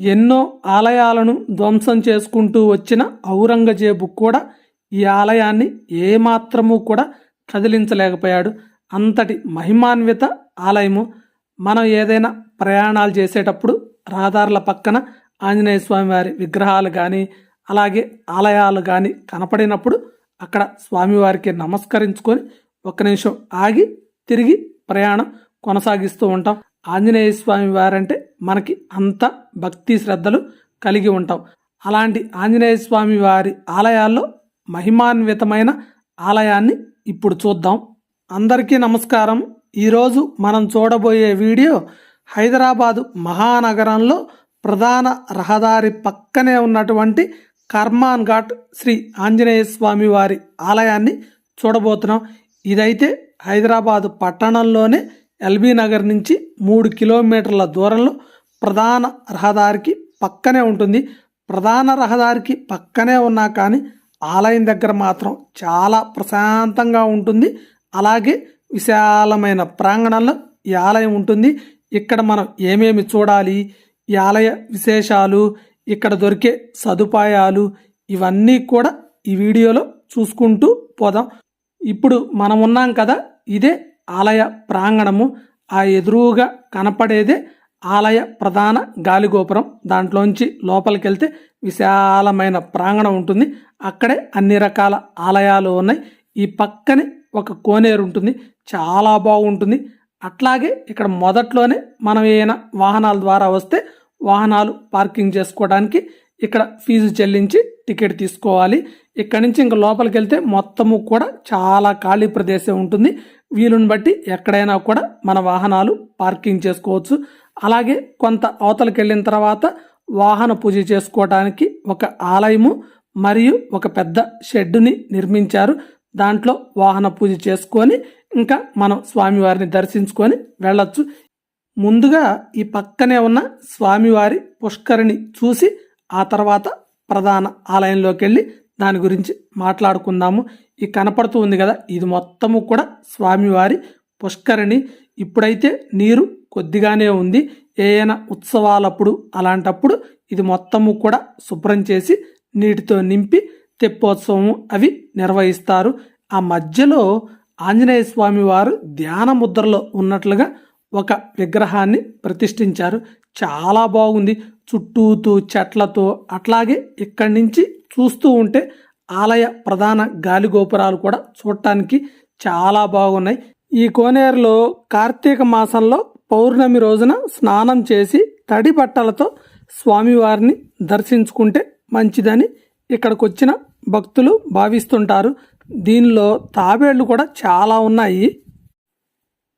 ఎన్నో ఆలయాలను ధ్వంసం చేసుకుంటూ వచ్చిన ఔరంగజేబు కూడా ఈ ఆలయాన్ని ఏమాత్రము కూడా కదిలించలేకపోయాడు. అంతటి మహిమాన్విత ఆలయము. మనం ఏదైనా ప్రయాణాలు చేసేటప్పుడు రహదారుల పక్కన ఆంజనేయ స్వామివారి విగ్రహాలు కానీ అలాగే ఆలయాలు కానీ కనపడినప్పుడు అక్కడ స్వామివారికి నమస్కరించుకొని ఒక నిమిషం ఆగి తిరిగి ప్రయాణం కొనసాగిస్తూ ఉంటాం. ఆంజనేయ స్వామి వారంటే మనకి అంత భక్తి శ్రద్ధలు కలిగి ఉంటాం. అలాంటి ఆంజనేయ స్వామి వారి ఆలయాల్లో మహిమాన్వితమైన ఆలయాన్ని ఇప్పుడు చూద్దాం. అందరికీ నమస్కారం. ఈరోజు మనం చూడబోయే వీడియో హైదరాబాదు మహానగరంలో ప్రధాన రహదారి పక్కనే ఉన్నటువంటి కర్మాన్ ఘాట్ శ్రీ ఆంజనేయ స్వామి వారి ఆలయాన్ని చూడబోతున్నాం. ఇదైతే హైదరాబాదు పట్టణంలోనే ఎల్బీ నగర్ నుంచి మూడు కిలోమీటర్ల దూరంలో ప్రధాన రహదారికి పక్కనే ఉంటుంది. ప్రధాన రహదారికి పక్కనే ఉన్నా కానీ ఆలయం దగ్గర మాత్రం చాలా ప్రశాంతంగా ఉంటుంది. అలాగే విశాలమైన ప్రాంగణంలో ఈ ఆలయం ఉంటుంది. ఇక్కడ మనం ఏమేమి చూడాలి? ఈ ఆలయ విశేషాలు ఇక్కడ దొరికే సదుపాయాలు ఇవన్నీ కూడా ఈ వీడియోలో చూసుకుంటూ పోదాం. ఇప్పుడు మనం ఉన్నాం కదా ఇదే ఆలయ ప్రాంగణము. ఆ ఎదురుగా కనపడేదే ఆలయ ప్రధాన గాలిగోపురం. దాంట్లోంచి లోపలికి వెళ్తే విశాలమైన ప్రాంగణం ఉంటుంది. అక్కడే అన్ని రకాల ఆలయాలు ఉన్నాయి. ఈ పక్కనే ఒక కోనేరు ఉంటుంది. చాలా బాగుంటుంది. అట్లాగే ఇక్కడ మొదట్లోనే మనం ఏమైనా వాహనాల ద్వారా వస్తే వాహనాలు పార్కింగ్ చేసుకోవడానికి ఇక్కడ ఫీజు చెల్లించి టికెట్ తీసుకోవాలి. ఇక్కడ నుంచి ఇంకా లోపలికి వెళ్తే మొత్తము కూడా చాలా ఖాళీ ప్రదేశం ఉంటుంది. వీలుని బట్టి ఎక్కడైనా కూడా మన వాహనాలు పార్కింగ్ చేసుకోవచ్చు. అలాగే కొంత అవతలకి వెళ్ళిన తర్వాత వాహన పూజ చేసుకోవడానికి ఒక ఆలయము మరియు ఒక పెద్ద షెడ్డుని నిర్మించారు. దాంట్లో వాహన పూజ చేసుకొని ఇంకా మనం స్వామివారిని దర్శించుకొని వెళ్ళొచ్చు. ముందుగా ఈ పక్కనే ఉన్న స్వామివారి పుష్కరిణి చూసి ఆ తర్వాత ప్రధాన ఆలయంలోకి వెళ్ళి దాని గురించి మాట్లాడుకుందాము. ఈ కనపడుతూ ఉంది కదా ఇది మొత్తము కూడా స్వామివారి పుష్కరిణి. ఇప్పుడైతే నీరు కొద్దిగానే ఉంది. ఏదైనా ఉత్సవాలప్పుడు అలాంటప్పుడు ఇది మొత్తము కూడా శుభ్రం చేసి నీటితో నింపి తెప్పోత్సవం అవి నిర్వహిస్తారు. ఆ మధ్యలో ఆంజనేయ స్వామి వారు ధ్యాన ముద్రలో ఉన్నట్లుగా ఒక విగ్రహాన్ని ప్రతిష్ఠించారు. చాలా బాగుంది. చుట్టూతూ చెట్లతో అట్లాగే ఇక్కడి నుంచి చూస్తూ ఉంటే ఆలయ ప్రధాన గాలి గోపురాలు కూడా చూడటానికి చాలా బాగున్నాయి. ఈ కోనేరులో కార్తీక మాసంలో పౌర్ణమి రోజున స్నానం చేసి తడి బట్టలతో స్వామివారిని దర్శించుకుంటే మంచిదని ఇక్కడికి వచ్చిన భక్తులు భావిస్తుంటారు. దీనిలో తాబేళ్ళు కూడా చాలా ఉన్నాయి.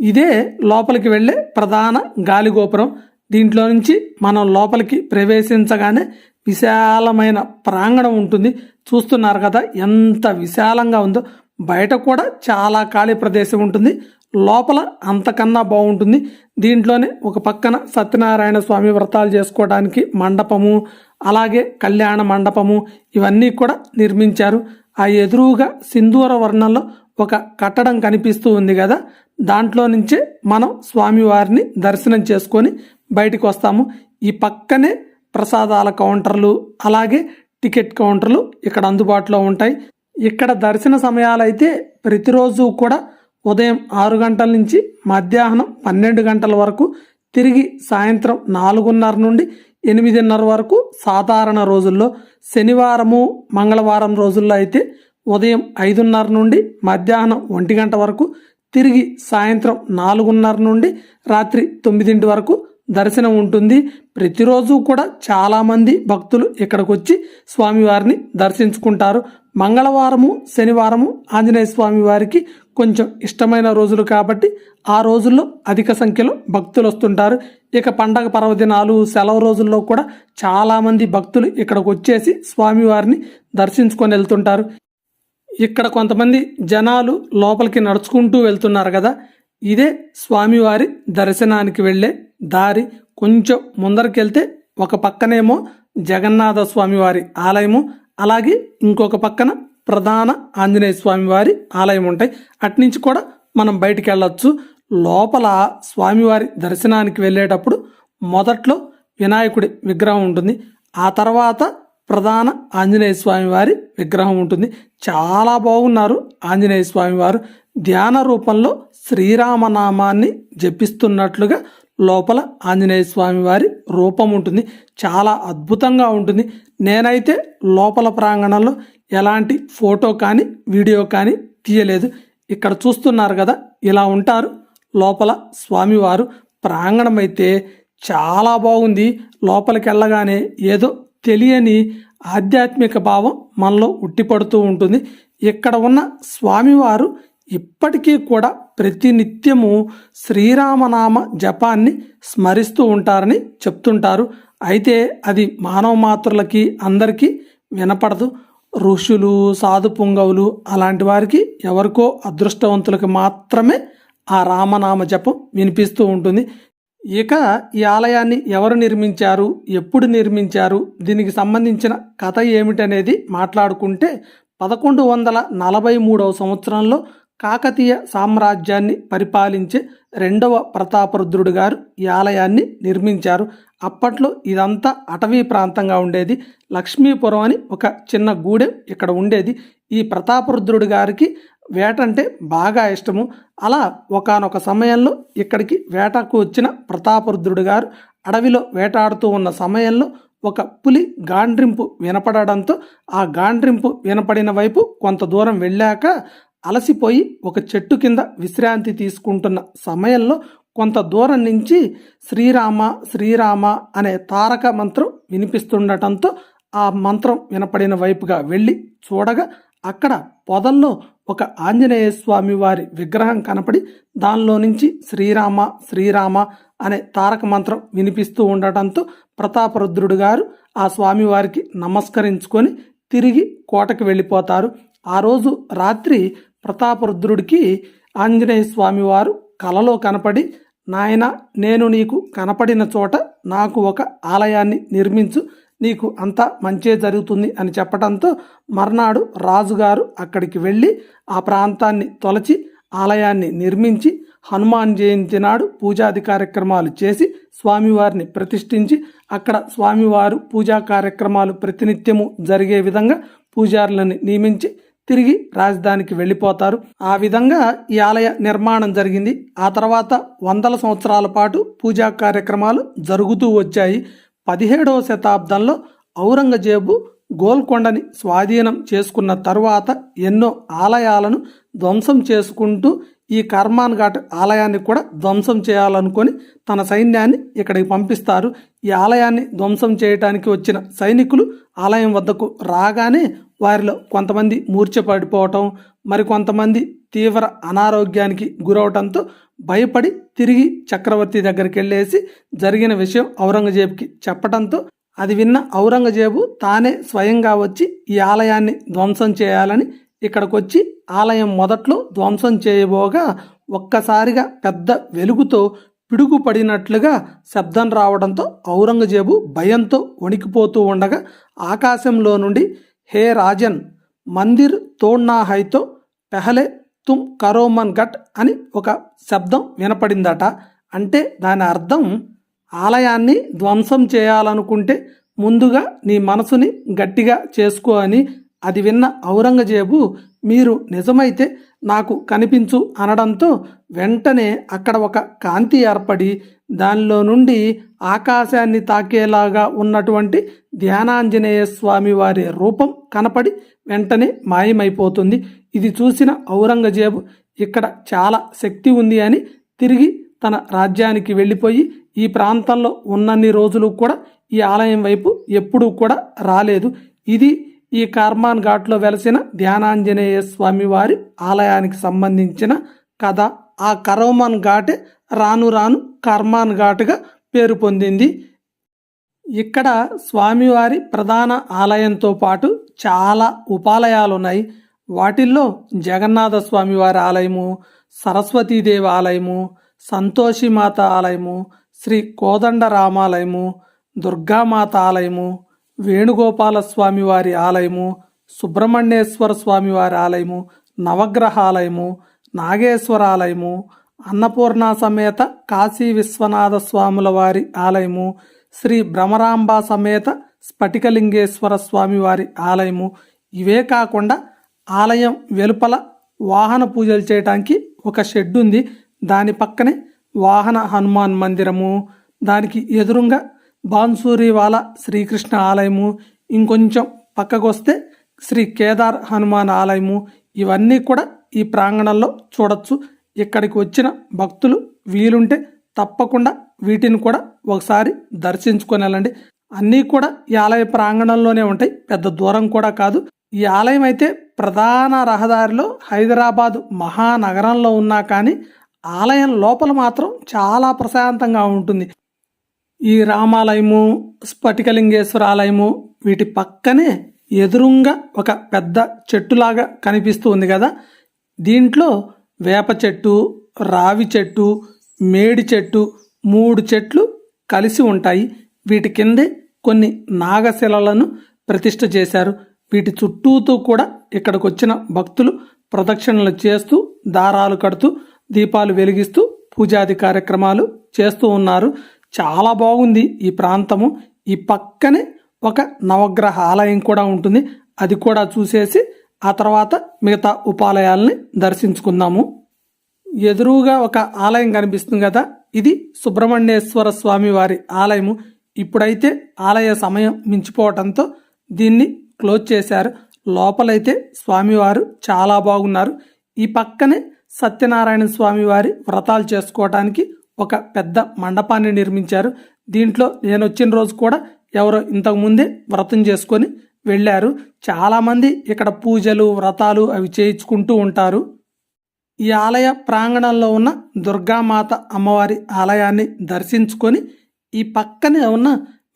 ఇదే లోపలికి వెళ్ళే ప్రధాన గాలిగోపురం దీంట్లో నుంచి మనం లోపలికి ప్రవేశించగానే విశాలమైన ప్రాంగణం ఉంటుంది. చూస్తున్నారు కదా ఎంత విశాలంగా ఉందో. బయట కూడా చాలా ఖాళీ ప్రదేశం ఉంటుంది. లోపల అంతకన్నా బాగుంటుంది. దీంట్లోనే ఒక పక్కన సత్యనారాయణ స్వామి వ్రతాలు చేసుకోవడానికి మండపము అలాగే కళ్యాణ మండపము ఇవన్నీ కూడా నిర్మించారు. ఆ ఎదురుగా సింధూర వర్ణంలో ఒక కట్టడం కనిపిస్తూ ఉంది కదా. దాంట్లో నుంచే మనం స్వామివారిని దర్శనం చేసుకొని బయటికి వస్తాము. ఈ పక్కనే ప్రసాదాల కౌంటర్లు అలాగే టికెట్ కౌంటర్లు ఇక్కడ అందుబాటులో ఉంటాయి. ఇక్కడ దర్శన సమయాలైతే ప్రతిరోజు కూడా ఉదయం ఆరు గంటల నుంచి మధ్యాహ్నం పన్నెండు గంటల వరకు తిరిగి సాయంత్రం నాలుగున్నర నుండి ఎనిమిదిన్నర వరకు సాధారణ రోజుల్లో శనివారము మంగళవారం రోజుల్లో అయితే ఉదయం ఐదున్నర నుండి మధ్యాహ్నం ఒంటి గంట వరకు తిరిగి సాయంత్రం నాలుగున్నర నుండి రాత్రి తొమ్మిదింటి వరకు దర్శనం ఉంటుంది. ప్రతిరోజు కూడా చాలామంది భక్తులు ఇక్కడికి వచ్చి స్వామివారిని దర్శించుకుంటారు. మంగళవారము శనివారము ఆంజనేయ స్వామి వారికి కొంచెం ఇష్టమైన రోజులు కాబట్టి ఆ రోజుల్లో అధిక సంఖ్యలో భక్తులు వస్తుంటారు. ఇక పండగ పర్వదినాలు సెలవు రోజుల్లో కూడా చాలామంది భక్తులు ఇక్కడికి వచ్చేసి స్వామివారిని దర్శించుకొని వెళ్తుంటారు. ఇక్కడ కొంతమంది జనాలు లోపలికి నడుచుకుంటూ వెళ్తున్నారు కదా. ఇదే స్వామివారి దర్శనానికి వెళ్ళే దారి. కొంచెం ముందరికి వెళ్తే ఒక పక్కనేమో జగన్నాథ స్వామివారి ఆలయము అలాగే ఇంకొక పక్కన ప్రధాన ఆంజనేయ స్వామివారి ఆలయం ఉంటాయి. అట్నుంచి కూడా మనం బయటికి వెళ్ళొచ్చు. లోపల స్వామివారి దర్శనానికి వెళ్ళేటప్పుడు మొదట్లో వినాయకుడి విగ్రహం ఉంటుంది. ఆ తర్వాత ప్రధాన ఆంజనేయ స్వామి వారి విగ్రహం ఉంటుంది. చాలా బాగున్నారు ఆంజనేయ స్వామి వారు. ధ్యాన రూపంలో శ్రీరామనామాన్ని జపిస్తున్నట్లుగా లోపల ఆంజనేయ స్వామి వారి రూపం ఉంటుంది. చాలా అద్భుతంగా ఉంటుంది. నేనైతే లోపల ప్రాంగణంలో ఎలాంటి ఫోటో కానీ వీడియో కానీ తీయలేదు. ఇక్కడ చూస్తున్నారు కదా ఇలా ఉంటారు. లోపల స్వామివారు ప్రాంగణం అయితే చాలా బాగుంది. లోపలికి వెళ్ళగానే ఏదో తెలియని ఆధ్యాత్మిక భావం మనలో ఉట్టిపడుతూ ఉంటుంది. ఇక్కడ ఉన్న స్వామివారు ఇప్పటికీ కూడా ప్రతినిత్యము శ్రీరామనామ జపాన్ని స్మరిస్తూ ఉంటారని చెప్తుంటారు. అయితే అది మానవ మాతృలకి అందరికీ వినపడదు. ఋషులు సాధు పుంగవులు అలాంటి వారికి ఎవరికో అదృష్టవంతులకు మాత్రమే ఆ రామనామ జపం వినిపిస్తూ ఉంటుంది. ఇక ఈ ఆలయాన్ని ఎవరు నిర్మించారు ఎప్పుడు నిర్మించారు దీనికి సంబంధించిన కథ ఏమిటనేది మాట్లాడుకుంటే పదకొండు వందల నలభై మూడవ సంవత్సరంలో కాకతీయ సామ్రాజ్యాన్ని పరిపాలించే రెండవ ప్రతాపరుద్రుడు గారు ఈ ఆలయాన్ని నిర్మించారు. అప్పట్లో ఇదంతా అటవీ ప్రాంతంగా ఉండేది. లక్ష్మీపురం అని ఒక చిన్న గూడెం ఇక్కడ ఉండేది. ఈ ప్రతాపరుద్రుడు గారికి వేటంటే బాగా ఇష్టము. అలా ఒకానొక సమయంలో ఇక్కడికి వేటకు వచ్చిన ప్రతాపరుద్రుడు గారు అడవిలో వేటాడుతూ ఉన్న సమయంలో ఒక పులి గాండ్రింపు వినపడడంతో ఆ గాండ్రింపు వినపడిన వైపు కొంత దూరం వెళ్ళాక అలసిపోయి ఒక చెట్టు కింద విశ్రాంతి తీసుకుంటున్న సమయంలో కొంత దూరం నుంచి శ్రీరామ శ్రీరామ అనే తారక మంత్రం వినిపిస్తుండటంతో ఆ మంత్రం వినపడిన వైపుగా వెళ్ళి చూడగా అక్కడ పొదల్లో ఒక ఆంజనేయ స్వామి వారి విగ్రహం కనపడి దానిలో నుంచి శ్రీరామ శ్రీరామ అనే తారక మంత్రం వినిపిస్తూ ఉండటంతో ప్రతాపరుద్రుడు గారు ఆ స్వామివారికి నమస్కరించుకొని తిరిగి కోటకు వెళ్ళిపోతారు. ఆ రోజు రాత్రి ప్రతాపరుద్రుడికి ఆంజనేయ స్వామివారు కలలో కనపడి నాయన నేను నీకు కనపడిన చోట నాకు ఒక ఆలయాన్ని నిర్మించు నీకు అంతా మంచే జరుగుతుంది అని చెప్పడంతో మర్నాడు రాజుగారు అక్కడికి వెళ్ళి ఆ ప్రాంతాన్ని తొలచి ఆలయాన్ని నిర్మించి హనుమాన్ జయంతి నాడు పూజాది కార్యక్రమాలు చేసి స్వామివారిని ప్రతిష్ఠించి అక్కడ స్వామివారు పూజా కార్యక్రమాలు ప్రతినిత్యము జరిగే విధంగా పూజారులను నియమించి తిరిగి రాజధానికి వెళ్ళిపోతారు. ఆ విధంగా ఈ ఆలయ నిర్మాణం జరిగింది. ఆ తర్వాత వందల సంవత్సరాల పాటు పూజా కార్యక్రమాలు జరుగుతూ వచ్చాయి. పదిహేడవ శతాబ్దంలో ఔరంగజేబు గోల్కొండని స్వాధీనం చేసుకున్న తరువాత ఎన్నో ఆలయాలను ధ్వంసం చేసుకుంటూ ఈ కర్మాన్ ఘాట్ ఆలయాన్ని కూడా ధ్వంసం చేయాలనుకొని తన సైన్యాన్ని ఇక్కడికి పంపిస్తారు. ఈ ఆలయాన్ని ధ్వంసం చేయడానికి వచ్చిన సైనికులు ఆలయం వద్దకు రాగానే వారిలో కొంతమంది మూర్ఛపడిపోవటం మరి కొంతమంది తీవ్ర అనారోగ్యానికి గురవటంతో భయపడి తిరిగి చక్రవర్తి దగ్గరికి వెళ్ళేసి జరిగిన విషయం ఔరంగజేబుకి చెప్పడంతో అది విన్న ఔరంగజేబు తానే స్వయంగా వచ్చి ఈ ఆలయాన్ని ధ్వంసం చేయాలని ఇక్కడికి వచ్చి ఆలయం మొదట్లో ధ్వంసం చేయబోగా ఒక్కసారిగా పెద్ద వెలుగుతో పిడుగుపడినట్లుగా శబ్దం రావడంతో ఔరంగజేబు భయంతో వణికిపోతూ ఉండగా ఆకాశంలో నుండి హే రాజన్ మందిర్ తోడ్నా హైతో పెహలే తుమ్ కరోమన్ గట్ అని ఒక శబ్దం వినపడిందట. అంటే దాని అర్థం ఆలయాన్ని ధ్వంసం చేయాలనుకుంటే ముందుగా నీ మనసుని గట్టిగా చేసుకో అని అది విన్న ఔరంగజేబు మీరు నిజమైతే నాకు కనిపించు అనడంతో వెంటనే అక్కడ ఒక కాంతి ఏర్పడి దానిలో నుండి ఆకాశాన్ని తాకేలాగా ఉన్నటువంటి ధ్యానాంజనేయ స్వామి వారి రూపం కనపడి వెంటనే మాయమైపోతుంది. ఇది చూసిన ఔరంగజేబు ఇక్కడ చాలా శక్తి ఉంది అని తిరిగి తన రాజ్యానికి వెళ్ళిపోయి ఈ ప్రాంతంలో ఉన్నన్ని రోజులు కూడా ఈ ఆలయం వైపు ఎప్పుడూ కూడా రాలేదు. ఇది ఈ కార్మాన్ ఘాట్లో వెలసిన ధ్యానాంజనేయ స్వామి వారి ఆలయానికి సంబంధించిన కథ. ఆ కరోమాన్ ఘాటే రాను రాను కర్మాన్ ఘాట్గా పేరు పొందింది. ఇక్కడ స్వామివారి ప్రధాన ఆలయంతో పాటు చాలా ఉపాలయాలు ఉన్నాయి వాటిల్లో జగన్నాథ స్వామివారి ఆలయము సరస్వతీదేవి ఆలయము సంతోషిమాత ఆలయము శ్రీ కోదండ రామాలయము దుర్గామాత ఆలయము వేణుగోపాల స్వామివారి ఆలయము సుబ్రహ్మణ్యేశ్వర స్వామివారి ఆలయము నవగ్రహాలయము నాగేశ్వర ఆలయము అన్నపూర్ణ సమేత కాశీ విశ్వనాథ స్వాముల వారి ఆలయము శ్రీ భ్రమరాంబ సమేత స్ఫటికలింగేశ్వర స్వామివారి ఆలయము. ఇవే కాకుండా ఆలయం వెలుపల వాహన పూజలు చేయడానికి ఒక షెడ్ ఉంది దాని పక్కనే వాహన హనుమాన్ మందిరము. దానికి ఎదురుగా బాన్సూరివాల శ్రీకృష్ణ ఆలయము. ఇంకొంచెం పక్కకు వస్తే శ్రీ కేదార్ హనుమాన్ ఆలయము. ఇవన్నీ కూడా ఈ ప్రాంగణంలో చూడొచ్చు. ఇక్కడికి వచ్చిన భక్తులు వీలుంటే తప్పకుండా వీటిని కూడా ఒకసారి దర్శించుకొని వెళ్ళండి. అన్నీ కూడా ఈ ఆలయ ప్రాంగణంలోనే ఉంటాయి. పెద్ద దూరం కూడా కాదు. ఈ ఆలయం అయితే ప్రధాన రహదారిలో హైదరాబాదు మహానగరంలో ఉన్నా కానీ ఆలయం లోపల మాత్రం చాలా ప్రశాంతంగా ఉంటుంది. ఈ రామాలయము స్ఫటికలింగేశ్వర ఆలయము వీటి పక్కనే ఎదురుంగా ఒక పెద్ద చెట్టులాగా కనిపిస్తూ ఉంది కదా. దీంట్లో వేప చెట్టు రావి చెట్టు మేడి చెట్టు మూడు చెట్లు కలిసి ఉంటాయి. వీటి కిందే కొన్ని నాగశిలలను ప్రతిష్ఠ చేశారు. వీటి చుట్టూతో కూడా ఇక్కడికి వచ్చిన భక్తులు ప్రదక్షిణలు చేస్తూ దారాలు కడుతూ దీపాలు వెలిగిస్తూ పూజాది కార్యక్రమాలు చేస్తూ ఉన్నారు. చాలా బాగుంది ఈ ప్రాంతము. ఈ పక్కనే ఒక నవగ్రహ ఆలయం కూడా ఉంటుంది. అది కూడా చూసేసి ఆ తర్వాత మిగతా ఉపాలయాల్ని దర్శించుకుందాము. ఎదురుగా ఒక ఆలయం కనిపిస్తుంది కదా ఇది సుబ్రహ్మణ్యేశ్వర స్వామి వారి ఆలయము. ఇప్పుడైతే ఆలయ సమయం మించిపోవటంతో దీన్ని క్లోజ్ చేశారు. లోపలైతే స్వామివారు చాలా బాగున్నారు. ఈ పక్కనే సత్యనారాయణ స్వామివారి వ్రతాలు చేసుకోవటానికి ఒక పెద్ద మండపాన్ని నిర్మించారు. దీంట్లో నేను వచ్చిన రోజు కూడా ఎవరో ఇంతకు ముందే వ్రతం చేసుకొని వెళ్ళారు. చాలామంది ఇక్కడ పూజలు వ్రతాలు అవి చేయించుకుంటూ ఉంటారు. ఈ ఆలయ ప్రాంగణంలో ఉన్న దుర్గామాత అమ్మవారి ఆలయాన్ని దర్శించుకొని ఈ పక్కనే ఉన్న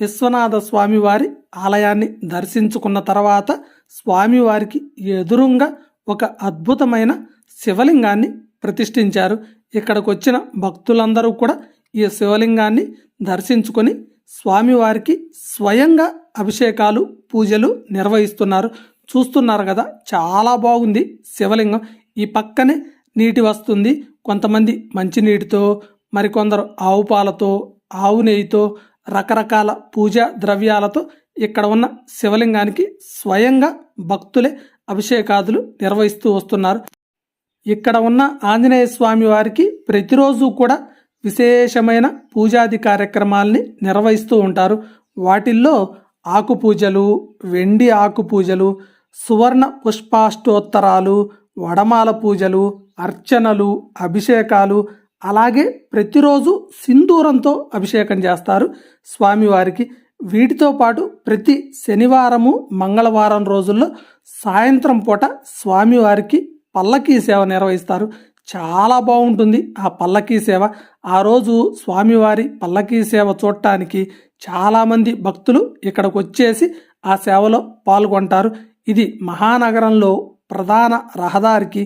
విశ్వనాథ స్వామివారి ఆలయాన్ని దర్శించుకున్న తర్వాత స్వామివారికి ఎదురుంగా ఒక అద్భుతమైన శివలింగాన్ని ప్రతిష్ఠించారు. ఇక్కడికి వచ్చిన భక్తులందరూ కూడా ఈ శివలింగాన్ని దర్శించుకొని స్వామివారికి స్వయంగా అభిషేకాలు పూజలు నిర్వహిస్తున్నారు. చూస్తున్నారు కదా చాలా బాగుంది శివలింగం. ఈ పక్కనే నీటి వస్తుంది. కొంతమంది మంచినీటితో మరికొందరు ఆవు పాలతో ఆవు నెయ్యితో రకరకాల పూజా ద్రవ్యాలతో ఇక్కడ ఉన్న శివలింగానికి స్వయంగా భక్తులే అభిషేకాదులు నిర్వహిస్తూ వస్తున్నారు. ఇక్కడ ఉన్న ఆంజనేయ స్వామి వారికి ప్రతిరోజు కూడా విశేషమైన పూజాది కార్యక్రమాల్ని నిర్వహిస్తూ ఉంటారు. వాటిల్లో ఆకు పూజలు వెండి ఆకు పూజలు సువర్ణ పుష్పాష్టోత్తరాలు వడమాల పూజలు అర్చనలు అభిషేకాలు అలాగే ప్రతిరోజు సింధూరంతో అభిషేకం చేస్తారు స్వామివారికి. వీటితో పాటు ప్రతి శనివారము మంగళవారం రోజుల్లో సాయంత్రం పూట స్వామివారికి పల్లకీ సేవ నిర్వహిస్తారు. చాలా బాగుంటుంది ఆ పల్లకీ సేవ. ఆ రోజు స్వామివారి పల్లకీ సేవ చూడటానికి చాలామంది భక్తులు ఇక్కడికి వచ్చేసి ఆ సేవలో పాల్గొంటారు. ఇది మహానగరంలో ప్రధాన రహదారికి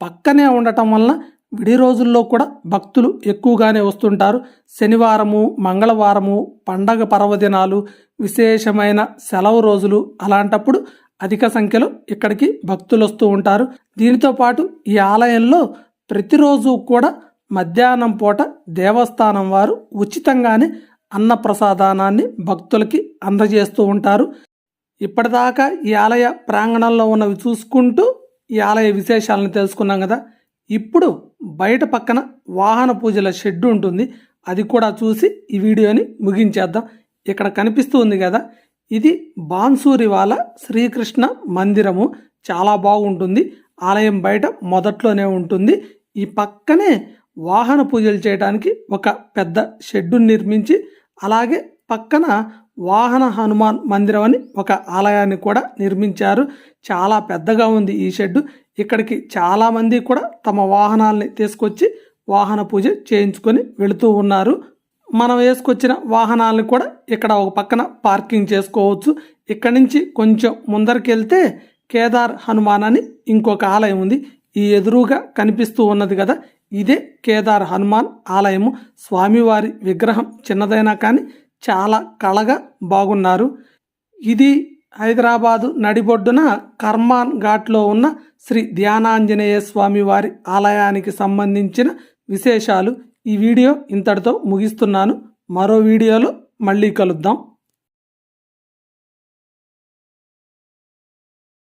పక్కనే ఉండటం వలన విడి రోజుల్లో కూడా భక్తులు ఎక్కువగానే వస్తుంటారు. శనివారము మంగళవారము పండగ పర్వదినాలు విశేషమైన సెలవు రోజులు అలాంటప్పుడు అధిక సంఖ్యలో ఇక్కడికి భక్తులు వస్తూ ఉంటారు. దీనితో పాటు ఈ ఆలయంలో ప్రతిరోజు కూడా మధ్యాహ్నం పూట దేవస్థానం వారు ఉచితంగానే అన్న ప్రసాదానాన్ని భక్తులకి అందజేస్తూ ఉంటారు. ఇప్పటిదాకా ఈ ఆలయ ప్రాంగణంలో ఉన్నవి చూసుకుంటూ ఈ ఆలయ విశేషాలను తెలుసుకున్నాం కదా. ఇప్పుడు బయట పక్కన వాహన పూజల షెడ్ ఉంటుంది. అది కూడా చూసి ఈ వీడియోని ముగించేద్దాం. ఇక్కడ కనిపిస్తూ ఉంది కదా ఇది బాన్సూరివాల శ్రీకృష్ణ మందిరము. చాలా బాగుంటుంది. ఆలయం బయట మొదట్లోనే ఉంటుంది. ఈ పక్కనే వాహన పూజలు చేయడానికి ఒక పెద్ద షెడ్డు నిర్మించి అలాగే పక్కన వాహన హనుమాన్ మందిరం అని ఒక ఆలయాన్ని కూడా నిర్మించారు. చాలా పెద్దగా ఉంది ఈ షెడ్డు. ఇక్కడికి చాలామంది కూడా తమ వాహనాల్ని తీసుకొచ్చి వాహన పూజ చేయించుకొని వెళుతూ ఉన్నారు. మనం వేసుకొచ్చిన వాహనాలను కూడా ఇక్కడ ఒక పక్కన పార్కింగ్ చేసుకోవచ్చు. ఇక్కడ నుంచి కొంచెం ముందరికి వెళ్తే కేదార్ హనుమాన్ అని ఇంకొక ఆలయం ఉంది. ఈ ఎదురుగా కనిపిస్తూ ఉన్నది కదా ఇదే కేదార్ హనుమాన్ ఆలయము. స్వామివారి విగ్రహం చిన్నదైనా కానీ చాలా కళగా బాగున్నారు. ఇది హైదరాబాదు నడిబొడ్డున కర్మాన్ ఘాట్లో ఉన్న శ్రీ ధ్యానాంజనేయ స్వామి వారి ఆలయానికి సంబంధించిన విశేషాలు. ఈ వీడియో ఇంతటితో ముగిస్తున్నాను. మరో వీడియోలో మళ్ళీ కలుద్దాం.